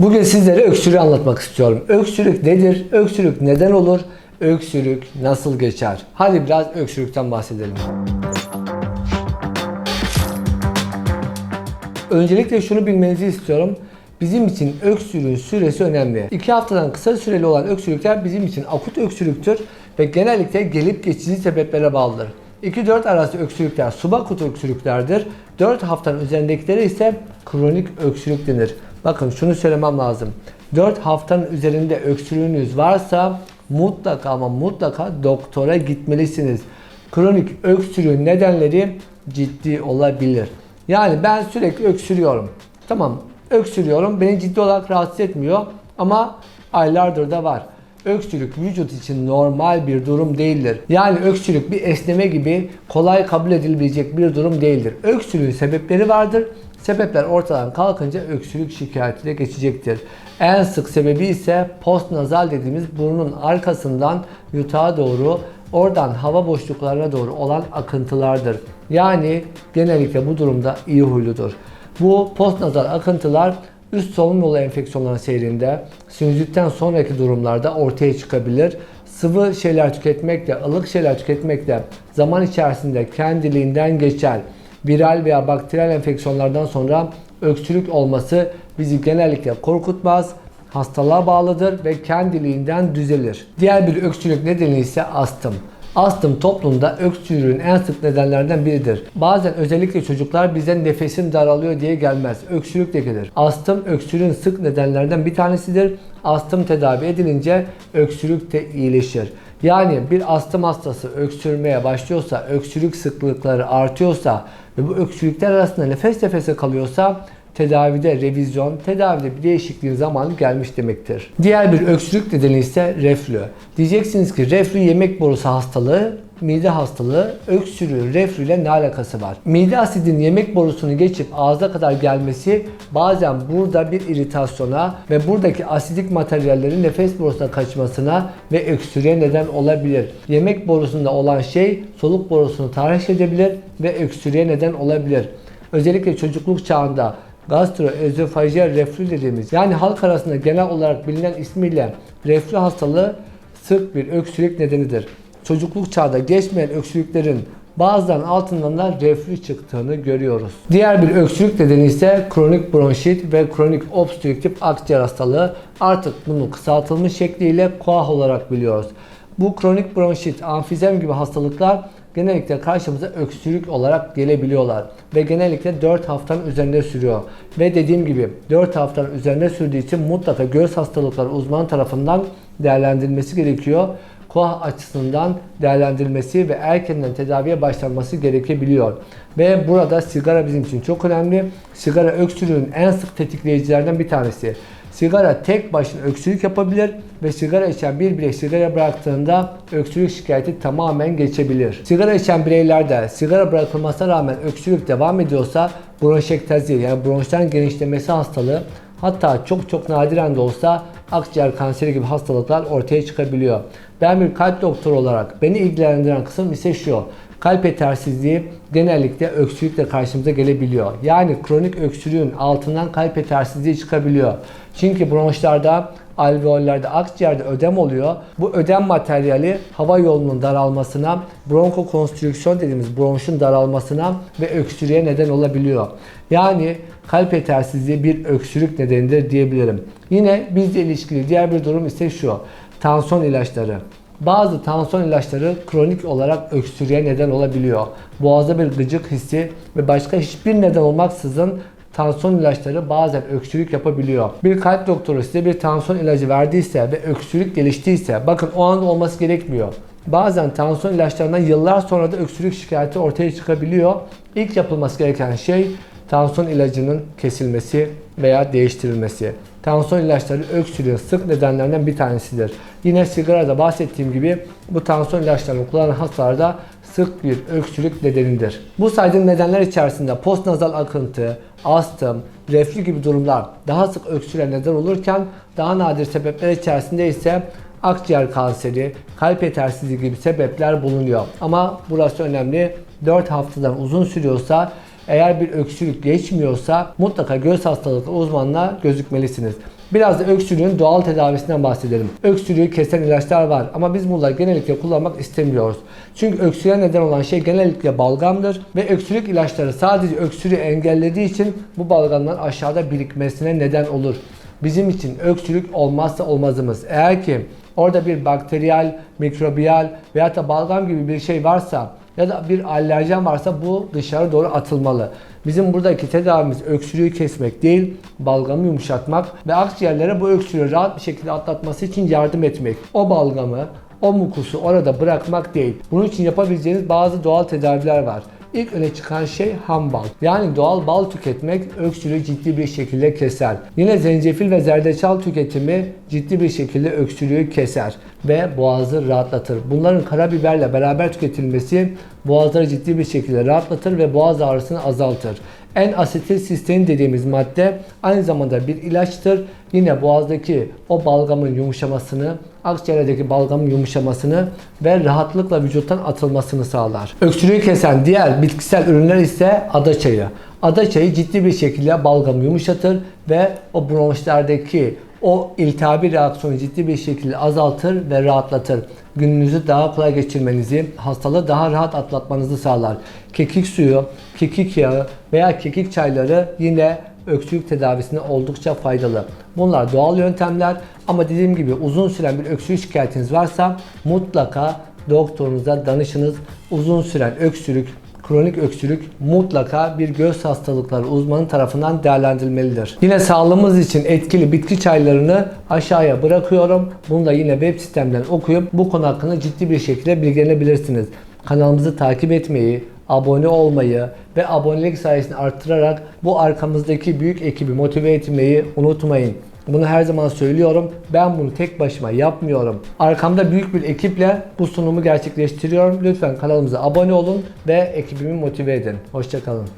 Bugün sizlere öksürüğü anlatmak istiyorum. Öksürük nedir? Öksürük neden olur? Öksürük nasıl geçer? Hadi biraz öksürükten bahsedelim. Öncelikle şunu bilmenizi istiyorum. Bizim için öksürüğün süresi önemli. 2 haftadan kısa süreli olan öksürükler bizim için akut öksürüktür ve genellikle gelip geçici sebeplere bağlıdır. 2-4 arası öksürükler subakut öksürüklerdir. 4 haftanın üzerindekileri ise kronik öksürük denir. Bakın şunu söylemem lazım. 4 haftanın üzerinde öksürüğünüz varsa mutlaka ama mutlaka doktora gitmelisiniz. Kronik öksürüğün nedenleri ciddi olabilir. Yani ben sürekli öksürüyorum. Tamam öksürüyorum beni ciddi olarak rahatsız etmiyor ama aylardır da var. Öksürük vücut için normal bir durum değildir. Yani öksürük bir esneme gibi kolay kabul edilebilecek bir durum değildir. Öksürüğün sebepleri vardır. Sebepler ortadan kalkınca öksürük şikayetine geçecektir. En sık sebebi ise postnazal dediğimiz burnun arkasından yutağa doğru oradan hava boşluklarına doğru olan akıntılardır. Yani genellikle bu durumda iyi huyludur. Bu postnazal akıntılar üst solunum yolu enfeksiyonları seyrinde sinüzitten sonraki durumlarda ortaya çıkabilir. Sıvı şeyler tüketmekle, ılık şeyler tüketmekle zaman içerisinde kendiliğinden geçer. Viral veya bakteriyel enfeksiyonlardan sonra öksürük olması bizi genellikle korkutmaz hastalığa bağlıdır ve kendiliğinden düzelir. Diğer bir öksürük nedeni ise astım. Astım toplumda öksürüğün en sık nedenlerden biridir. Bazen özellikle çocuklar bize nefesim daralıyor diye gelmez. Öksürük de gelir. Astım öksürüğün sık nedenlerden bir tanesidir. Astım tedavi edilince öksürük de iyileşir. Yani bir astım hastası öksürmeye başlıyorsa, öksürük sıklıkları artıyorsa ve bu öksürükler arasında nefes nefese kalıyorsa tedavide revizyon, tedavide bir değişikliğin zamanı gelmiş demektir. Diğer bir öksürük nedeni ise reflü. Diyeceksiniz ki reflü yemek borusu hastalığı, mide hastalığı, öksürüğü, reflü ile ne alakası var? Mide asidin yemek borusunu geçip ağza kadar gelmesi bazen burada bir iritasyona ve buradaki asidik materyallerin nefes borusuna kaçmasına ve öksürüğe neden olabilir. Yemek borusunda olan şey soluk borusunu tahriş edebilir ve öksürüğe neden olabilir. Özellikle çocukluk çağında gastroözofajyer reflü dediğimiz yani halk arasında genel olarak bilinen ismiyle reflü hastalığı sık bir öksürük nedenidir. Çocukluk çağda geçmeyen öksürüklerin bazılarının altından da reflü çıktığını görüyoruz. Diğer bir öksürük nedeni ise kronik bronşit ve kronik obstrüktif akciğer hastalığı. Artık bunu kısaltılmış şekliyle koah olarak biliyoruz. Bu kronik bronşit, amfizem gibi hastalıklar genellikle karşımıza öksürük olarak gelebiliyorlar. Ve genellikle 4 haftanın üzerinde sürüyor. Ve dediğim gibi 4 haftanın üzerinde sürdüğü için mutlaka göğüs hastalıkları uzman tarafından değerlendirilmesi gerekiyor. KOAH açısından değerlendirilmesi ve erkenden tedaviye başlanması gerekebiliyor. Ve burada sigara bizim için çok önemli. Sigara öksürüğün en sık tetikleyicilerden bir tanesi. Sigara tek başına öksürük yapabilir ve sigara içen bir birey sigara bıraktığında öksürük şikayeti tamamen geçebilir. Sigara içen bireylerde sigara bırakılmasına rağmen öksürük devam ediyorsa bronşektazi yani bronştan genişlemesi hastalığı hatta çok çok nadiren de olsa akciğer kanseri gibi hastalıklar ortaya çıkabiliyor. Ben bir kalp doktoru olarak beni ilgilendiren kısım ise şu. Kalp yetersizliği genellikle öksürükle karşımıza gelebiliyor. Yani kronik öksürüğün altından kalp yetersizliği çıkabiliyor. Çünkü bronşlarda, alveollerde, akciğerde ödem oluyor. Bu ödem materyali hava yolunun daralmasına, bronkokonstrüksiyon dediğimiz bronşun daralmasına ve öksürüğe neden olabiliyor. Yani kalp yetersizliği bir öksürük nedenidir diyebilirim. Yine bizle ilişkili diğer bir durum ise şu. Tansiyon ilaçları. Bazı tansiyon ilaçları kronik olarak öksürüğe neden olabiliyor. Boğazda bir gıcık hissi ve başka hiçbir neden olmaksızın tansiyon ilaçları bazen öksürük yapabiliyor. Bir kalp doktoru size bir tansiyon ilacı verdiyse ve öksürük geliştiyse bakın o anda olması gerekmiyor. Bazen tansiyon ilaçlarından yıllar sonra da öksürük şikayeti ortaya çıkabiliyor. İlk yapılması gereken şey tansiyon ilacının kesilmesi veya değiştirilmesi. Tansiyon ilaçları öksürüğün sık nedenlerinden bir tanesidir. Yine sigarada bahsettiğim gibi bu tansiyon ilaçlarını kullanan hastalarda sık bir öksürük nedenidir. Bu saydığım nedenler içerisinde postnazal akıntı, astım, reflü gibi durumlar daha sık öksürüğe neden olurken daha nadir sebepler içerisinde ise akciğer kanseri, kalp yetersizliği gibi sebepler bulunuyor. Ama burası önemli. 4 haftadan uzun sürüyorsa eğer bir öksürük geçmiyorsa mutlaka göğüs hastalıkları uzmanına gözükmelisiniz. Biraz da öksürüğün doğal tedavisinden bahsedelim. Öksürüğü kesen ilaçlar var ama biz bunları genellikle kullanmak istemiyoruz. Çünkü öksürüğe neden olan şey genellikle balgamdır ve öksürük ilaçları sadece öksürüğü engellediği için bu balgamların aşağıda birikmesine neden olur. Bizim için öksürük olmazsa olmazımız. Eğer ki orada bir bakteriyel, mikrobiyal veya da balgam gibi bir şey varsa ya da bir alerjen varsa bu dışarı doğru atılmalı. Bizim buradaki tedavimiz öksürüğü kesmek değil, balgamı yumuşatmak ve akciğerlere bu öksürüğü rahat bir şekilde atlatması için yardım etmek. O balgamı, o mukusu orada bırakmak değil. Bunun için yapabileceğiniz bazı doğal tedaviler var. İlk öne çıkan şey ham bal. Yani doğal bal tüketmek öksürüğü ciddi bir şekilde keser. Yine zencefil ve zerdeçal tüketimi ciddi bir şekilde öksürüğü keser ve boğazı rahatlatır. Bunların karabiberle beraber tüketilmesi boğazları ciddi bir şekilde rahatlatır ve boğaz ağrısını azaltır. En asetil sistein dediğimiz madde aynı zamanda bir ilaçtır. Yine boğazdaki o balgamın yumuşamasını, akciğerdeki balgamın yumuşamasını ve rahatlıkla vücuttan atılmasını sağlar. Öksürüğü kesen diğer bitkisel ürünler ise ada çayı. Ada çayı ciddi bir şekilde balgamı yumuşatır ve o bronşlardaki o iltihabi reaksiyonu ciddi bir şekilde azaltır ve rahatlatır. Gününüzü daha kolay geçirmenizi, hastalığı daha rahat atlatmanızı sağlar. Kekik suyu, kekik yağı veya kekik çayları yine öksürük tedavisine oldukça faydalı. Bunlar doğal yöntemler ama dediğim gibi uzun süren bir öksürük şikayetiniz varsa mutlaka doktorunuza danışınız. Uzun süren öksürük, kronik öksürük mutlaka bir göz hastalıkları uzmanı tarafından değerlendirilmelidir. Yine sağlığımız için etkili bitki çaylarını aşağıya bırakıyorum. Bunu da yine web sitemden okuyup bu konu hakkında ciddi bir şekilde bilgilenebilirsiniz. Kanalımızı takip etmeyi, abone olmayı ve abonelik sayesini arttırarak bu arkamızdaki büyük ekibi motive etmeyi unutmayın. Bunu her zaman söylüyorum. Ben bunu tek başıma yapmıyorum. Arkamda büyük bir ekiple bu sunumu gerçekleştiriyorum. Lütfen kanalımıza abone olun ve ekibimi motive edin. Hoşçakalın.